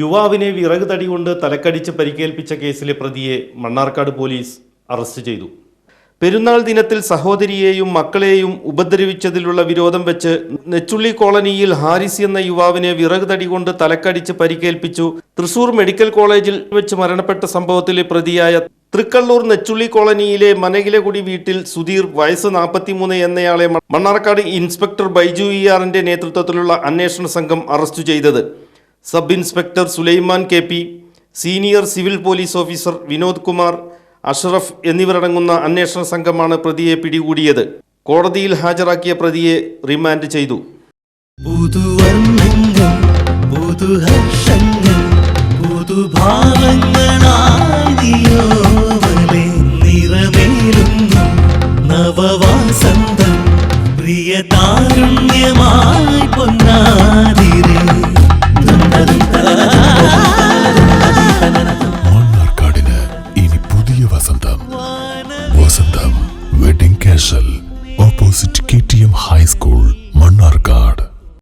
യുവാവിനെ വിറക് തടി കൊണ്ട് തലക്കടിച്ച് പരിക്കേൽപ്പിച്ച കേസിലെ പ്രതിയെ മണ്ണാർക്കാട് പോലീസ് അറസ്റ്റ് ചെയ്തു. പെരുന്നാൾ ദിനത്തിൽ സഹോദരിയെയും മക്കളെയും ഉപദ്രവിച്ചതിലുള്ള വിരോധം വെച്ച് നെച്ചുള്ളി കോളനിയിൽ ഹാരിസ് എന്ന യുവാവിനെ വിറക് തടി കൊണ്ട് തലക്കടിച്ച് പരിക്കേൽപ്പിച്ചു. തൃശൂർ മെഡിക്കൽ കോളേജിൽ വെച്ച് മരണപ്പെട്ട സംഭവത്തിലെ പ്രതിയായ തൃക്കള്ളൂർ നെച്ചുള്ളി കോളനിയിലെ മനകിലകുടി വീട്ടിൽ സുധീർ വയസ്സ് നാൽപ്പത്തിമൂന്ന് എന്നയാളെ മണ്ണാർക്കാട് ഇൻസ്പെക്ടർ ബൈജു ഇ ആറിന്റെ നേതൃത്വത്തിലുള്ള അന്വേഷണ സംഘം അറസ്റ്റ് ചെയ്തത്. Sub inspector Sulaiman K P senior civil police officer Vinod Kumar Ashraf എന്നിവരടങ്ങുന്ന അന്വേഷണ സംഘമാണ് പ്രതിയെ പിടികൂടിയത്. കോടതിയിൽ ഹാജരാക്കിയ പ്രതിയെ റിമാൻഡ് ചെയ്തു. നവവാസന്തം പ്രിയ പുതിയ Vasantham. Vasantham. Wedding casual opposite K T M high school Mannarkkad.